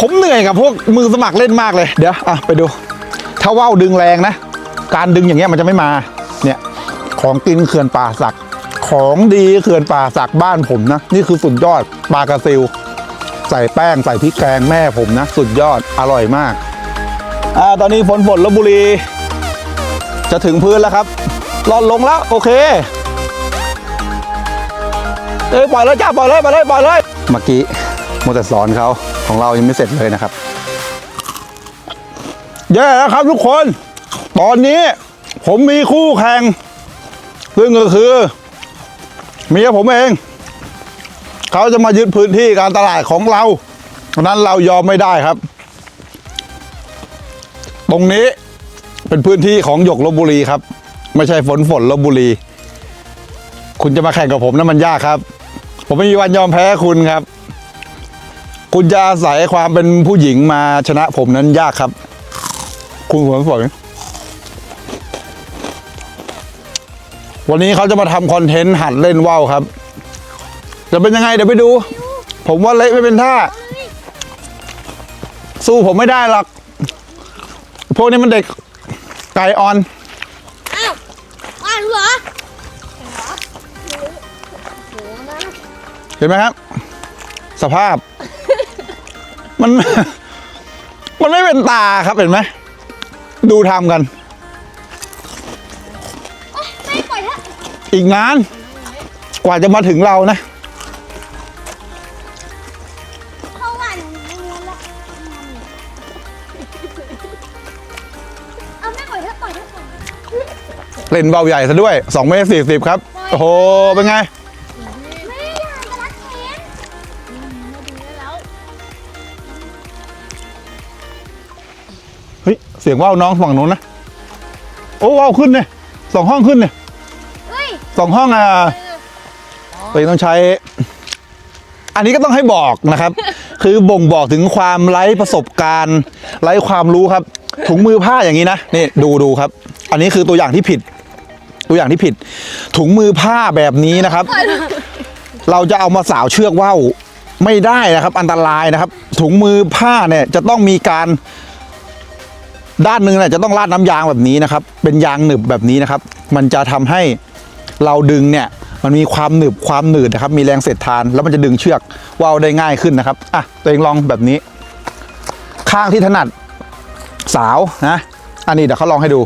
ผมเหนื่อยกับพวกมือสมัครเล่นมากเลย เดี๋ยวอะไปดู ถ้าว่าวดึงแรงนะ การดึงอย่างเงี้ยมันจะไม่มา เนี่ย ของกินเขื่อนป่าสัก ของดีเขื่อนป่าสักบ้านผมนะ นี่คือสุดยอดปลากระซิลใส่แป้งใส่พริกแกงแม่ผมนะ สุดยอดอร่อยมาก อ่าตอนนี้ฝนฝนลบบุรี จะถึงพื้นแล้วครับรอนลงแล้ว โอเคเอ้ยปล่อยเลยจ้าปล่อยเลยปล่อยเลยปล่อยเลยเมื่อกี้โมแต่สอนเขา ของเรายังไม่เสร็จเลยนะครับแย่แล้วครับทุกคน ตอนนี้ผมมีคู่แข่งซึ่งก็คือเมียผมเอง เขาจะมายึดพื้นที่การตลาดของเราเพราะนั้นเรายอมไม่ได้ครับ ตรงนี้เป็นพื้นที่ของหยกลบบุรีครับ ไม่ใช่ฝนฝนลบบุรี คุณจะมาแข่งกับผมนั้นมันยากครับ ผมไม่มีวันยอมแพ้คุณครับ คุณจะอาศัยความเป็นผู้หญิงมาชนะผมนั้นยากครับ คุณหัวฝนวันนี้เขาจะมาทำคอนเทนต์หัดเล่นว่าวครับ จะเป็นยังไงเดี๋ยวไปดู ผมว่าเละไม่เป็นท่า สู้ผมไม่ได้หรอก พวกนี้มันเด็กไก่อ่อน อ้าวอ่านเหรอเห็นไหมครับ สภาพ มัน มันไม่เป็นตาครับเห็นไหม ดูทำกันไม่ปล่อยเถอะอีกงาน กว่าจะมาถึงเรานะ เข้าหวานงูละเอาไม่ปล่อยเถอะปล่อยเถอะปล่อยเถอะเล่นเบาใหญ่ซะด้วย2เมตรสี่สิบครับ โอ้โห เป็นไง เฮ้ยเสียงว่าวน้องฝั่งนู้นนะ โอ้ว่าวขึ้นเนี่ยสองห้องขึ้นเนี่ยเฮ้ยสองห้องอะตัวเองต้องใช้ อันนี้ก็ต้องให้บอกนะครับ คือบ่งบอกถึงความไร้ประสบการณ์ ไร้ความรู้ครับ ถุงมือผ้าอย่างนี้นะนี่ดูดูครับ อันนี้คือตัวอย่างที่ผิด ตัวอย่างที่ผิด ถุงมือผ้าแบบนี้นะครับ เราจะเอามาสาวเชือกว่าวไม่ได้นะครับ อันตรายนะครับ ถุงมือผ้าเนี่ยจะต้องมีการ ด้านหนึ่งเนี่ยจะต้องราดน้ำยางแบบนี้นะครับ เป็นยางหนึบแบบนี้นะครับ มันจะทำให้เราดึงเนี่ยมันมีความหนึบความหนืดนะครับ มีแรงเสียดทาน แล้วมันจะดึงเชือกว่าวได้ง่ายขึ้นนะครับอะตัวเองลองแบบนี้ ข้างที่ถนัดสาวนะอันนี้เดี๋ยวเขาลองให้ดู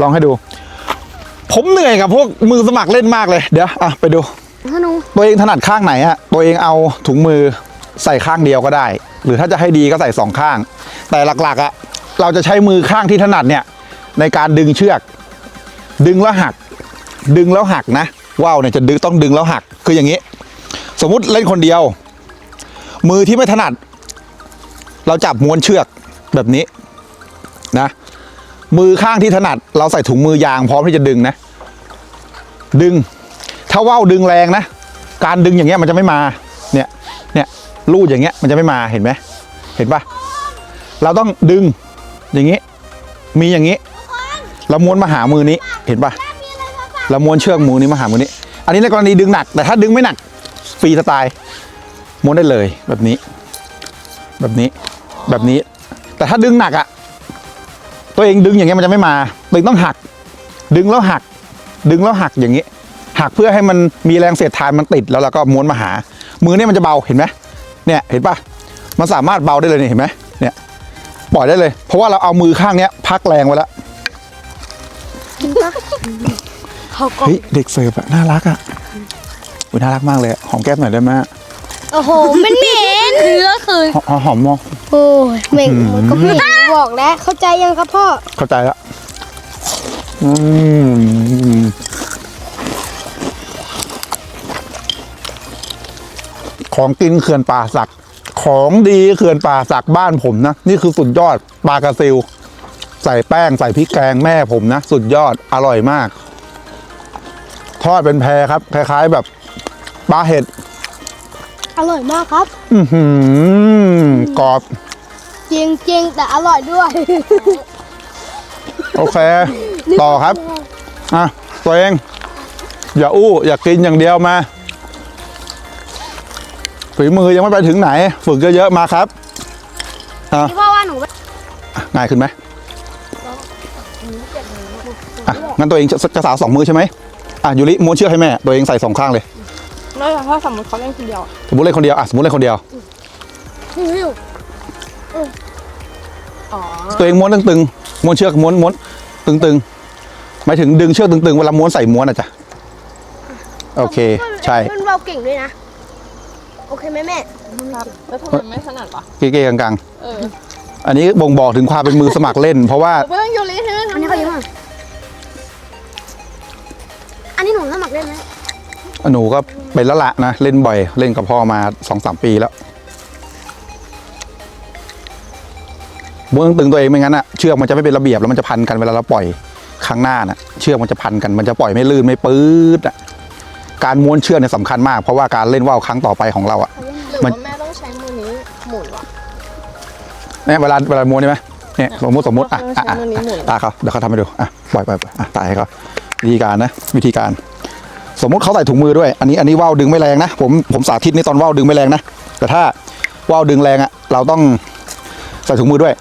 ลองให้ดู ผมเหนื่อยกับพวกมือสมัครเล่นมากเลยเดี๋ยวอะไปดูธนูตัวเองถนัดข้างไหนฮะตัวเองเอาถุงมือใส่ข้างเดียวก็ได้ หรือถ้าจะให้ดีก็ใส่สองข้าง แต่หลักๆอะ เราจะใช้มือข้างที่ถนัดเนี่ยในการดึงเชือก ดึงแล้วหัก ดึงแล้วหักนะว่าวเนี่ยจะดึงต้องดึงแล้วหักคืออย่างนี้ สมมุติเล่นคนเดียว มือที่ไม่ถนัด เราจับม้วนเชือกแบบนี้นะมือข้างที่ถนัด เราใส่ถุงมือยางพร้อมที่จะดึงนะ ดึง ถ้าว่าวดึงแรงนะ การดึงอย่างเงี้ยมันจะไม่มาเนี่ยเนี่ยลูดอย่างเงี้ยมันจะไม่มาเห็นไหมเห็นปะเราต้องดึง อย่างงี้ มีอย่างงี้เราม้วนมาหามือนี้เห็นปะเราม้วนเชือกมือนี้มาหามือนี้ อันนี้ในกรณีดึงหนัก แต่ถ้าดึงไม่หนักฟรีสไตล์ม้วนได้เลยแบบนี้ แบบนี้แบบนี้ แต่ถ้าดึงหนักอะตัวเองดึงอย่างเงี้ยมันจะไม่มาตัวเองต้องหัก ดึงแล้วหัก ดึงแล้วหักอย่างนี้ หักเพื่อให้มันมีแรงเสียดทานมันติดแล้วเราก็ม้วนมาหา มือเนี่ยมันจะเบาเห็นไหมเนี่ยเห็นปะมันสามารถเบาได้เลยนี่เห็นไหมเนี่ย ปล่อยได้เลย เพราะว่าเราเอามือข้างเนี้ยพักแรงไว้แล้วเขาก็เฮ้ยเด็กเสิร์ฟอะน่ารักอะอุ๊ยน่ารักมากเลยอะหอมแก้มหน่อยได้ไหมโอ้โหมันเหม็นคือก็คือหอมหอมมองโอ้ยเหม็นมันก็เหม็นบอกแล้วเข้าใจยังครับพ่อเข้าใจแล้วอืมของกินเขื่อนป่าสัก ของดีเขื่อนป่าสักบ้านผมนะ นี่คือสุดยอดปลากระซิลใส่แป้งใส่พริกแกงแม่ผมนะ สุดยอดอร่อยมาก ทอดเป็นแพรครับ คล้าย ๆ แบบปลาเห็ด อร่อยมากครับอือหือกรอบจริงจริงๆแต่อร่อยด้วยโอเค ต่อครับ อะ ตัวเอง อย่าอู้ อย่ากินอย่างเดียวมา ฝีมือยังไม่ไปถึงไหน ฝึกเยอะๆมาครับอะที่พ่อว่าหนูไม่ง่ายขึ้นไหมอะงั้นตัวเองจะจะสาวสองมือใช่ไหมอะยูริม้วนเชือกให้แม่ ตัวเองใส่สองข้างเลยไม่แต่ถ้าสมมติเขาเล่นคนเดียวอะสมมติเล่นคนเดียวอะสมมติเล่นคนเดียวหิวอ๋อตัวเองม้วนตึงๆม้วนเชือกม้วนม้วนตึงๆหมายถึงดึงเชือกตึงๆเวลาม้วนใส่ม้วนอะจ้ะโอเค ใช่มันเบาเก่งด้วยนะโอ เคไหมแม่ ครับแล้วทำไมไม่ถนัดวะเก๊ๆกลางเออๆ อันนี้บ่งบอกถึงความเป็นมือสมัครเล่น เพราะว่า เพื่อนยูริใช่ไหมอันนี้เขาเยอะมากอันนี้หนูสมัครได้ไหมหนูก็เป็นแล้วละนะ เล่นบ่อย เล่นกับพ่อมาสองสามปีแล้วม้วนตึงๆตัวเองไม่งั้นอะเชือกมันจะไม่เป็นระเบียบแล้วมันจะพันกันเวลาเราปล่อยข้างหน้าน่ะ เชือกมันจะพันกันมันจะปล่อยไม่ลื่นไม่ปื๊ดอะ การม้วนเชือกเนี่ยสำคัญมาก เพราะว่าการเล่นว่าวครั้งต่อไปของเราอะหรือมัน ว่าแม่ต้องใช้มือนี้หมุนวะ เนี่ยเวลาเวลาม้วนใช่ไหมเนี่ยสมมติสมมติอะอะอะใช้มือนี้หมุน ตาเขาเดี๋ยวเขาทำให้ดูอะปล่อยปล่อยปล่อยอะตายเขาวิธีการนะ วิธีการ สมมุติเขาใส่ถุงมือด้วย อันนี้อันนี้ว่าวดึงไม่แรงนะผมผมสาธิตนี่ตอนว่าวดึงไม่แรงนะแต่ถ้าว่าวดึงแรงอะเราต้องใส่ถุงมือด้วย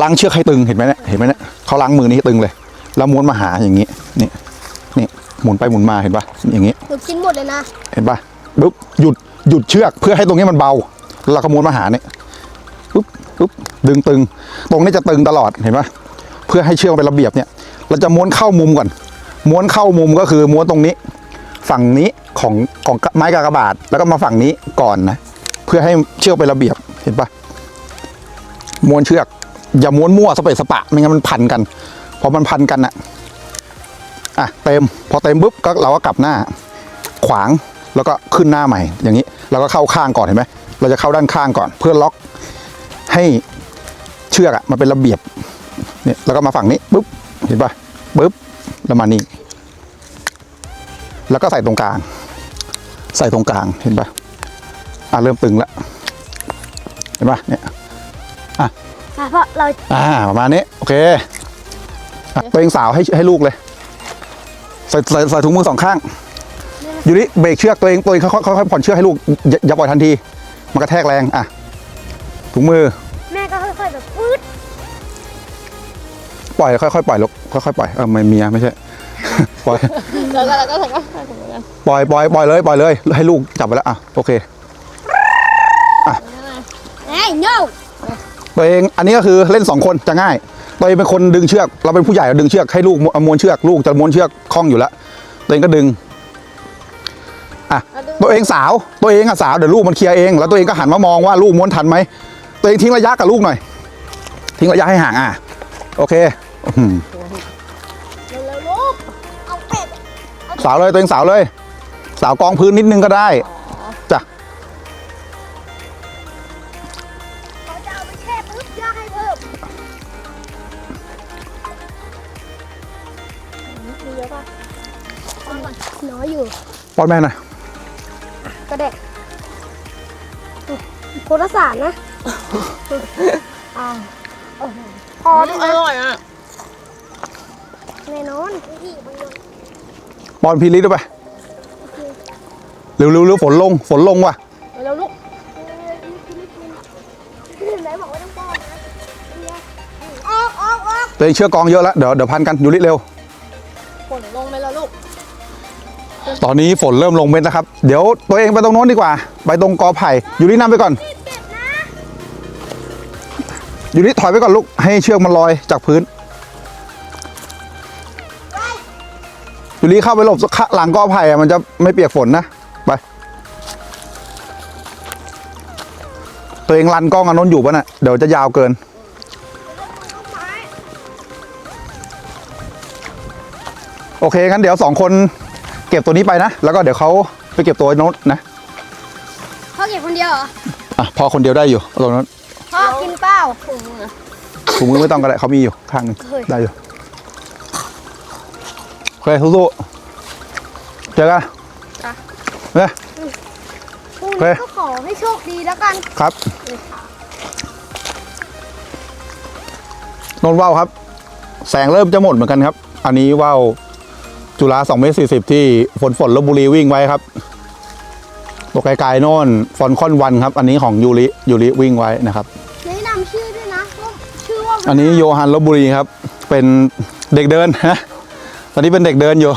ล้างเชือกให้ตึงเห็นไหมเนี่ยเห็นไหมเนี่ยเขาล้างมือนี้ให้ตึงเลย แล้วม้วนมาหาอย่างนี้นี่นี่ หมุนไปหมุนมาเห็นปะอย่างนี้หนูกินหมดเลยนะ เห็นปะปุ๊บหยุดหยุดเชือกเพื่อให้ตรงนี้มันเบาแล้วเราก็ม้วนมาหาเนี่ยปุ๊บปุ๊บดึงตึง ตรงนี้จะตึงตลอดเห็นปะเพื่อให้เชือกมันเป็นระเบียบเนี่ย เราจะม้วนเข้ามุมก่อน ม้วนเข้ามุมก็คือม้วนตรงนี้ ฝั่งนี้ของของไม้กากบาทแล้วก็มาฝั่งนี้ก่อนนะเพื่อให้เชือกเป็นระเบียบเห็นปะม้วนเชือก อย่าม้วนมั่วสเปะสปะ ไม่งั้นมันพันกันพอมันพันกันอะ อะเต็มพอเต็มปุ๊บก็เราก็กลับหน้า ขวางแล้วก็ขึ้นหน้าใหม่ อย่างนี้เราก็เข้าข้างก่อนเห็นไหมเราจะเข้าด้านข้างก่อน เพื่อล็อกให้เชือกอะมันเป็นระเบียบเนี่ยแล้วก็มาฝั่งนี้ปุ๊บเห็นปะปุ๊บแล้วมานี่แล้วก็ใส่ตรงกลาง ใส่ตรงกลางเห็นปะอะเริ่มตึงแล้วเห็นปะเนี่ยค่ะเพราะเราอ่าประมาณนี้โอเคอะตัวเองสาวให้ให้ลูกเลย ใส่ใส่ใส่ถุงมือสองข้างอยู่นี่เบรกเชือกตัวเองตัวเองค่อยๆค่อยๆผ่อนเชือกให้ลูกอย่าอย่าปล่อยทันที มันกระแทกแรงอะถุงมือ แม่ก็ค่อยๆแบบปื๊ดปล่อยค่อยๆปล่อยลูกค่อยๆปล่อยเออไม่เมียไม่ใช่ ปล่อยแล้วก็แล้วก็แล้วก็ใส่ถุงมือกันปล่อยปล่อยปล่อยเลยปล่อยเลย ให้ลูกจับไปแล้วอะโอเคเฮ้ย no ตัวเองอันนี้ก็คือเล่นสองคนจะง่ายตัว เองเป็นคนดึงเชือก เราเป็นผู้ใหญ่เราดึงเชือกให้ลูกม้วนม้วนเชือกลูกจะม้วนเชือกคล่องอยู่แล้วตัวเองก็ดึงอะตัวเองสาวตัวเองอะสาวเดี๋ยวลูกมันเคลียร์เองแล้วตัวเองก็หันมามองว่าลูกม้วนทันไหมตัวเองทิ้งระยะกับลูกหน่อย ทิ้งระยะให้ห่างอะโอเคอื้อหือเร็วๆลูกเอาเป็ดสาวเลยตัวเองสาวเลย สาวกองพื้นนิดนึงก็ได้ ก่อนน้อยอยู่ป้อนแม่หน่อยกระเด็กโคตรสารนะอ้าวโอ้โหพอด้วยอนะร่อยอะแน่นอนพี่บางคนป้อนพีลิด้วยไปเร็วเร็วเร็วฝนลงฝนลงว่ะเร็วลูกไหนบอกว่าต้องป้อนนะออกออกออกตัวเองเชือกกองเยอะแล้วเดี๋ยวเดี๋ยวพันกันอยู่นิดเร็ว ตอนนี้ฝนเริ่มลงเม็ดนะครับ เดี๋ยวตัวเองไปตรงโน้นดีกว่า ไปตรงกอไผ่อยู่นี่นำไปก่อนอยู่นี่ถอยไปก่อนลูกให้เชือกมันลอยจากพื้นอยู่นี่เข้าไปหลบหลังกอไผ่อะมันจะไม่เปียกฝนนะไป ตัวเองรันกล้องอันน้นอยู่ปะน่ะเดี๋ยวจะยาวเกินโอเคงั้นเดี๋ยวสองคน เก็บตัวนี้ไปนะ แล้วก็เดี๋ยวเขาไปเก็บตัวโน้นนะพ่อเก็บคนเดียวเหรออะพอคนเดียวได้อยู่ตรงนั้นพ่อกินเปล่าถุงมือถุงมือไม่ต้องก็ได้เขามีอยู่ข้างหนึงเฮ้ยได้อยู่โอเคสู้ๆเจอกันเนี่ย พรุ่งโอเค นี้ก็ขอให้โชคดีแล้วกันครับนนท์ว่าวครับ แสงเริ่มจะหมดเหมือนกันครับ อันนี้ว่าว จุฬา2เมตร40 ที่ฝนฝนลบบุรีวิ่งไว้ครับตัวไกลๆโน่นฟอนคอนวันครับ อันนี้ของยูริยูริวิ่งไว้นะครับแนะนำชื่อด้วยนะอันนี้โยฮันลบบุรีครับ เป็นเด็กเดินนะตอนนี้เป็นเด็กเดินอยู่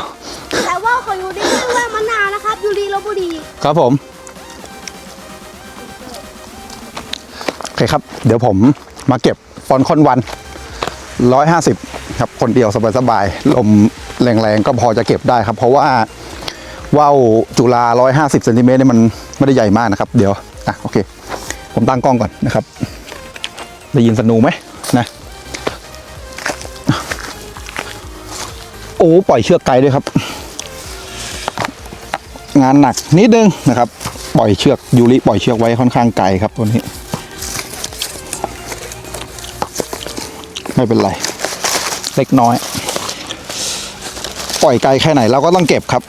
แต่ว่าของยูรีไม่แวะมานานนะครับยูรีลบบุรีครับผมโอเคครับ เดี๋ยวผมมาเก็บฟอนคอนวันร้อยห้าสิบครับ คนเดียวสบายๆลม แรงๆก็พอจะเก็บได้ครับ เพราะว่าว่าวจุฬาร้อยห้าสิบเซนติเมตรเนี่ยมันไม่ได้ใหญ่มากนะครับ เดี๋ยวอะโอเค ผมตั้งกล้องก่อนนะครับ ได้ยินสนูไหมนะโอ้ปล่อยเชือกไกลด้วยครับ งานหนักนิดนึงนะครับ ปล่อยเชือกยูริปล่อยเชือกไว้ค่อนข้างไกลครับตัวนี้ ไม่เป็นไร เล็กน้อย ปล่อยไกลแค่ไหนเราก็ต้องเก็บครับ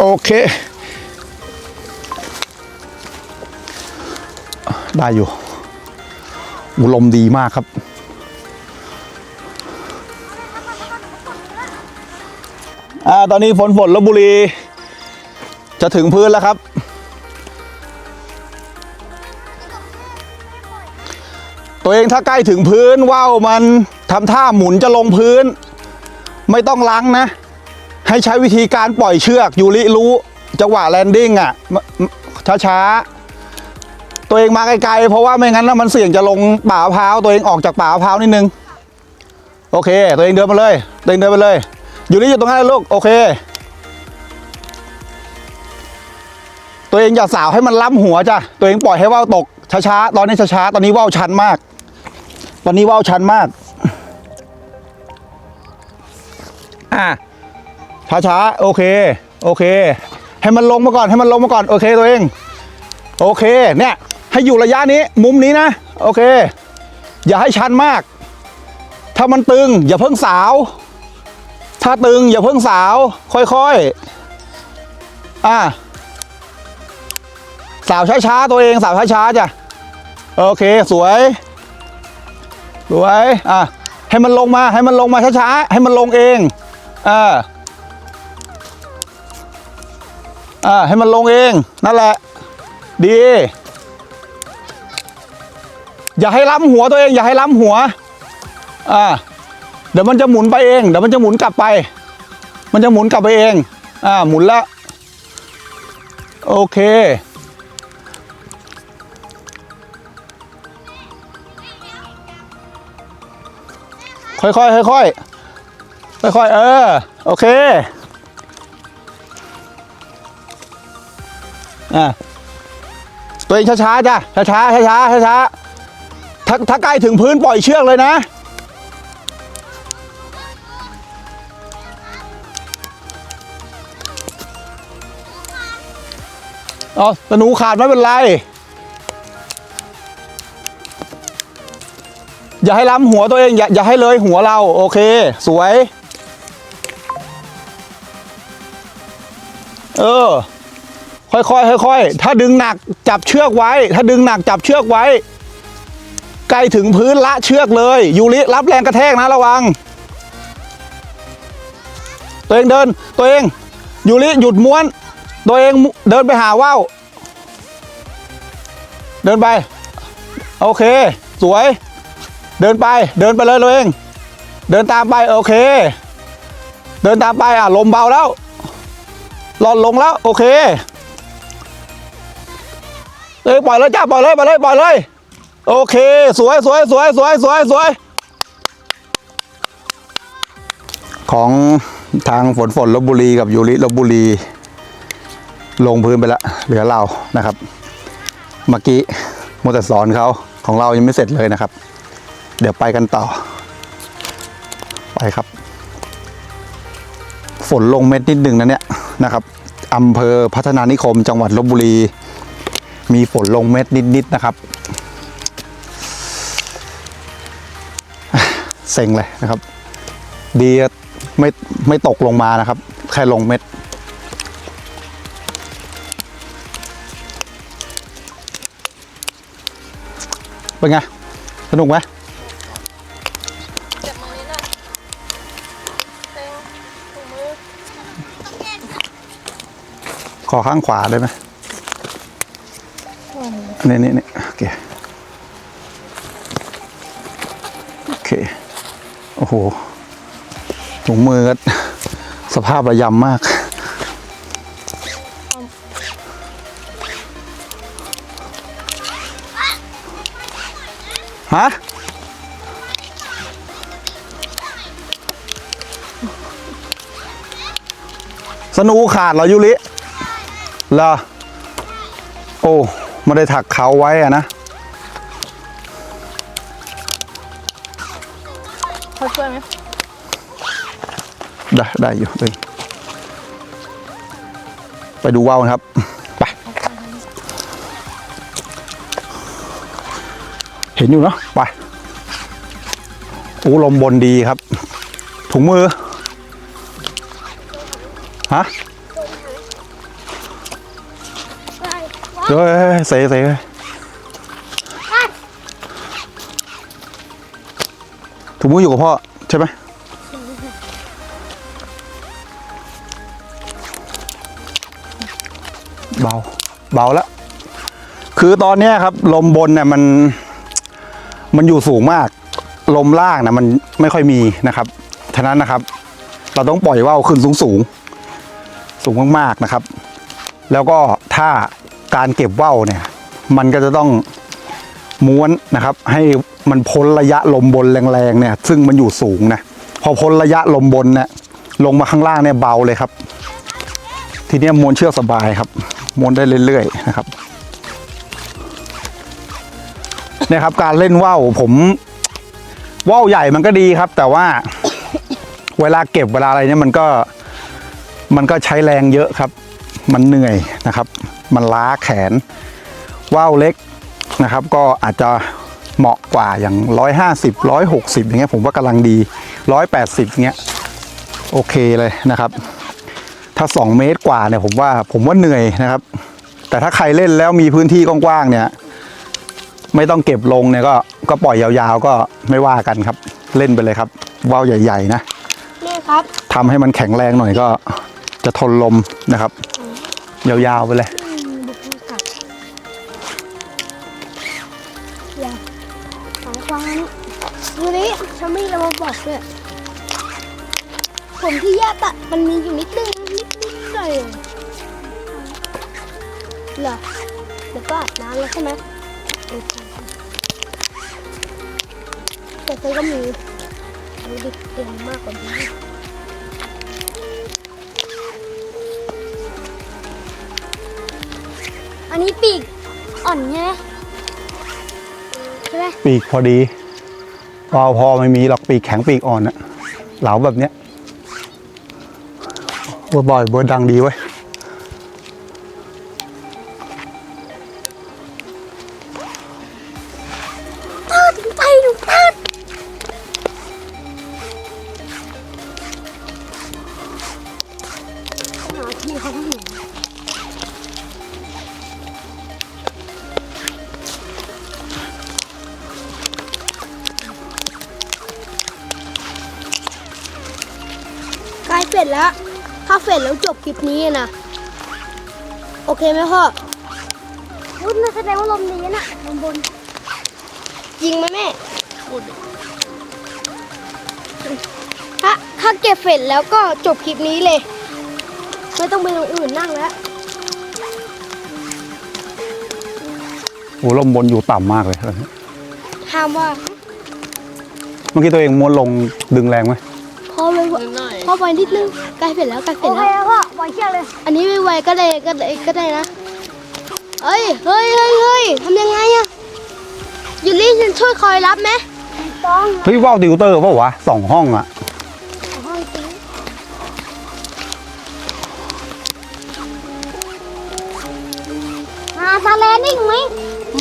โอเค ได้อยู่อุลมดีมากครับ อ่า ตอนนี้ฝนฝนลบบุรี จะถึงพื้นแล้วครับ ตัวเองถ้าใกล้ถึงพื้นว่าวมันทำท่าหมุนจะลงพื้น ไม่ต้องล้างนะ ให้ใช้วิธีการปล่อยเชือกยูริรู้จังหวะแลนดิ้งอะช้าๆ ตัวเองมาไกลๆ เพราะว่าไม่งั้นมันเสี่ยงจะลงป่ามะพร้าวตัวเองออกจากป่ามะพร้าวนิดนึง โอเค ตัวเองเดินมาเลยตัวเองเดินไปเลย อยูริอยู่ตรงนั้นลูกโอเค ตัวเองอย่าสาวให้มันล้ำหัวจ้ะตัวเองปล่อยให้ว่าวตกช้าๆตอนนี้ช้าๆตอนนี้ว่าวชันมาก ตอนนี้ว่าวชันมากอะ ช้าๆโอเค โอเค ให้มันลงมาก่อน ให้มันลงมาก่อน โอเคตัวเอง โอเค เนี่ย ให้อยู่ระยะนี้ มุมนี้นะ โอเค อย่าให้ชันมาก ถ้ามันตึง อย่าเพิ่งสาว ถ้าตึง อย่าเพิ่งสาว ค่อยๆ อะสาวช้าๆ ตัวเอง สาวช้าๆ จ้ะ โอเค สวย สวย อะ ให้มันลงมา ให้มันลงมาช้าๆ ให้มันลงเอง อ่า อ่าให้มันลงเองนั่นแหละ ดี อย่าให้ล้ำหัวตัวเอง อย่าให้ล้ำหัวอ่าเดี๋ยวมันจะหมุนไปเองเดี๋ยวมันจะหมุนกลับไป มันจะหมุนกลับไปเองอ่าหมุนล้วโอเคค่อยๆค่อยๆค่อยๆเออ โอเค อะตัวเองช้าๆจ้ะช้าๆช้าๆช้าๆถ้าถ้าใกล้ถึงพื้นปล่อยเชือกเลยนะอ๋อต่หนูขาดไม่เป็นไร อย่าให้ล้ำหัวตัวเอง อย่าอย่าให้เลยหัวเรา โอเค สวย เออ ค่อยๆค่อยๆถ้าดึงหนักจับเชือกไว้ ถ้าดึงหนักจับเชือกไว้ ใกล้ถึงพื้นละเชือกเลยยูริรับแรงกระแทกนะระวัง ตัวเองเดินตัวเองยูริหยุดม้วน ตัวเองเดินไปหาว่าวเดินไป โอเค สวย เดินไปเดินไปเลยตัวเอง เดินตามไปโอเค เดินตามไปอะลมเบาแล้วหลอดลงแล้ว โอเค เอ้ยปล่อยเลยจ้าปล่อยเลยปล่อยเลยปล่อยเลย โอเค สวยสวยสวยสวยสวยสวย ของทางฝนฝนลบบุรีกับยูริลบบุรี ลงพื้นไปแล้วเหลือเรานะครับ เมื่อกี้มัวแต่สอนเขาของเรายังไม่เสร็จเลยนะครับ เดี๋ยวไปกันต่อ ไปครับ ฝนลงเม็ดนิดนึงนะเนี่ยนะครับอำเภอพัฒนานิคม จังหวัดลบบุรี มีฝนลงเม็ดนิดๆนะครับ เซ็งเลยนะครับ ดีไม่ไม่ตกลงมานะครับ แค่ลงเม็ด เป็นไง สนุกไหมขอข้างขวาได้ไหม นี่นี่นี่โอเค โอเค โอ้โหถุงมือก็สภาพระยำมากฮะสนูขาดเหรอยูริเหรอโอ้ ไม่ได้ถักเขาไว้อะนะเขาช่วยไหมได้ได้อยู่เลยไปดูว่าวนะครับ ไป เห็นอยู่เนาะไปโอ้ลมบนดีครับ ถุงมือ ฮะ เฮ้ยเสเสถุงมืออยู่กับพ่อ ใช่ไหมเบา เบาแล้ว คือตอนนี้ครับ ลมบนเนี่ยมัน มันอยู่สูงมาก ลมล่างนะมันไม่ค่อยมีนะครับ ฉะนั้นนะครับ เราต้องปล่อยว่าวขึ้นสูงสูง สูงมากๆนะครับ แล้วก็ถ้า การเก็บว่าวเนี่ยมันก็จะต้องม้วนนะครับ ให้มันพ้นระยะลมบนแรงๆเนี่ย ซึ่งมันอยู่สูงนะพอพ้นระยะลมบนเนี่ยลงมาข้างล่างเนี่ยเบาเลยครับ ทีนี้ม้วนเชือกสบายครับ ม้วนได้เรื่อยๆนะครับเนี่ยครับการเล่นว่าวผมว่าวใหญ่มันก็ดีครับ แต่ว่าเวลาเก็บเวลาอะไรเนี่ยมันก็มันก็ใช้แรงเยอะครับ มันเหนื่อยนะครับ มันล้าแขนว่าวเล็กนะครับ ก็อาจจะเหมาะกว่าอย่าง 150 160 อย่างเงี้ยผมว่ากำลังดี 180อย่างเงี้ยโอเคเลยนะครับ ถ้า 2 เมตรกว่าเนี่ยผมว่าผมว่าเหนื่อยนะครับ แต่ถ้าใครเล่นแล้วมีพื้นที่กว้างๆเนี่ยไม่ต้องเก็บลงเนี่ยก็ก็ปล่อยยาวๆก็ไม่ว่ากันครับ เล่นไปเลยครับว่าวใหญ่ ๆ นะนี่ครับทำให้มันแข็งแรงหน่อยก็จะทนลมนะครับ ยาวๆไปเลย อย่าสายความดูนี่ฉันไมีอะมาบอกด้วยผมที่แยกอะมันมีอยู่นิดนึงนิดนิดหน่อยเหรอเดี๋ยวก็อาบน้ำแล้วใช่ไหมแต่ฉันก็มีดูดิเต็มมากกว่านี้อันนี้ปีกอ่อนใช่ไหม ช่ไหมปีกพอดีพอพอไม่มีหรอกปีกแข็งปีกอ่อนอะเหลาแบบเนี้ยเบอยบ่อยบอร์ดังดีไว้ เสร็จแล้วจบคลิปนี้นะ โอเคไหมพ่อรุ่นน่าแสดงว่าลมดีนะลมบน จริงไหมแม่พูดดิถ้าถ้าเก็บเสร็จแล้วก็จบคลิปนี้เลย ไม่ต้องไปตรงอื่นนั่งแล้ว โอ้ลมบนอยู่ต่ำมากเลยห้ามว่า เมื่อกี้ตัวเองม้วนลงดึงแรงไหม พอไวนิดหน่อยพอไวนิดนึงใกล้เสร็จแล้วใกล้เสร็จแล้วพ่อไวเชี่ยเลย อันนี้ไม่ไวก็ได้ก็ได้ก็ได้นะเฮ้ยเฮ้ยเฮ้ยเฮ้ยทำยังไงอะยูรี่ฉันช่วยคอยรับไหมต้องเฮ้ยว่าวติวเตอร์เปล่าวะสองห้องอะห้องติ้งมาซาแลนดิ้งไหม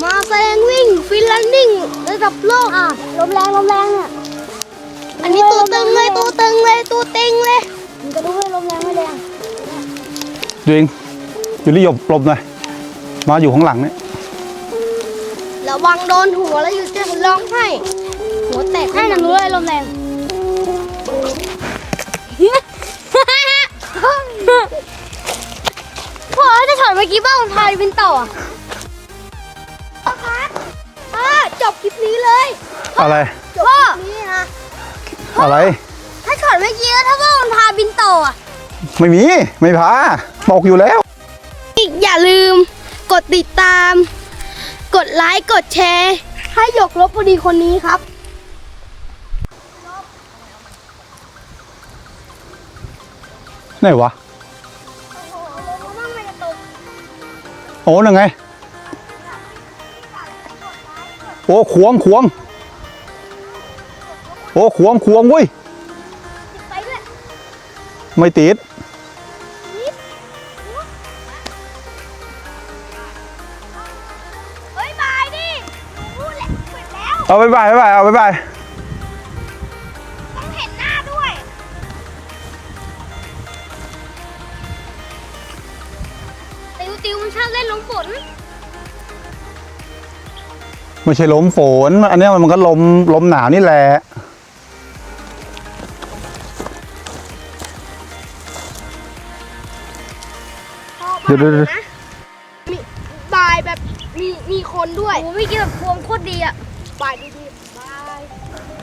มาแซงวิ่งฟินแลนดิ้งระดับโลกอะลมแรงลมแรงเนี่ยอันนี้ตัว ตึงเลยตัวตึงเลยตัวเต็งเลยมันจะดูว่าลมแรงไม่แรงตัวเองอยู่รีหยบหลบหน่อยมาอยู่ข้างหลังเนี่ยระวังโดนหัวแล้วอยู่จะร้องไห้หัวแตกให้หนังรู้เลยลมแรงพ่อจะถอดเมื่อกี้บ้างพายเป็นต่อพ่อครับพ่อจบคลิปนี้เลย อะไรจบคลิปนี้นะอะไรถ้า ช็อตเมื่อกี้ถ้าว่ามันพาบินโตอะไม่มีไม่พาตกอยู่แล้วอย่าลืม กดติดตาม กดไลค์กดแชร์ ให้หยกลบบุรีคนนี้ครับ ไหนวะ โอ้นั่นไง โอ้ควงควง โอ้ควงควงเว้ยไปด้วย ไม่ติดเฮ้ยบายดิหนูพูดแล้วเสร็จแล้ว เอาไปบายไปบายเอาไปบายต้องเห็นหน้าด้วย ติวติวมันชอบเล่นลงฝนไม่ใช่ลมฝน อันเนี้ยมันก็ลมลมหนาวนี่แหละ เดี๋ยวเดี๋ยวเดี๋ยวมีบายแบบมีมีคนด้วย โอ้ไม่กินแบบพวงโคตรดีอะบายดีดีบาย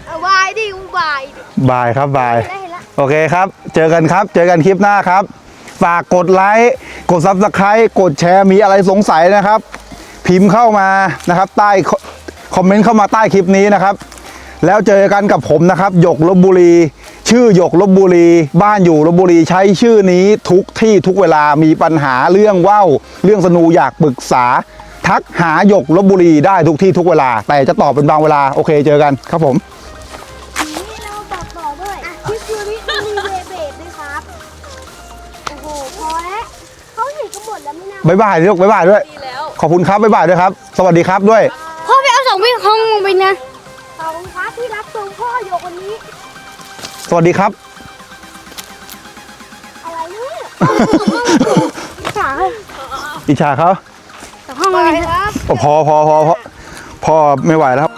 เอาบายดิบายดิบายครับบาย ได้เห็นละ โอเคครับ เจอกันครับ เจอกันคลิปหน้าครับ ฝากกดไลค์ กดซับสไครต์กดแชร์ มีอะไรสงสัยนะครับ พิมพ์เข้ามานะครับ ใต้คคอมเมนต์เข้ามาใต้คลิปนี้นะครับ แล้วเจอกันกับผมนะครับ หยกลบบุรี ชื่อหยกลบบุรี บ้านอยู่ลบบุรีใช้ชื่อนี้ทุกที่ทุกเวลามีปัญหาเรื่องว่าวเรื่องสนูอยากปรึกษา ทักหาหยกลบบุรีได้ทุกที่ทุกเวลา แต่จะตอบเป็นบางเวลาโอเคเจอกันครับผม นี่เราบอกต่อด้วยที่คือนี่มันมีเวเบดด้วยครับ โอ้โห พอแล้วเขาเห็นกันหมดแล้วไม่น่าบ๊ายบายลูกบ๊ายบายด้วย ดีแล้ว ขอบคุณครับบ๊ายบายด้วยครับ สวัสดีครับด้วย พ่อไปเอาสองวิ่งห้องลงไปนะ ขอบคุณครับที่รับชมพ่อโยกวันนี้ส วัสดีครับ อะไรเนี่ยขาอิจฉาเขาแต่ห้องอะไรครับ พอพอพอพอพอไม่ไหวแล้วครับ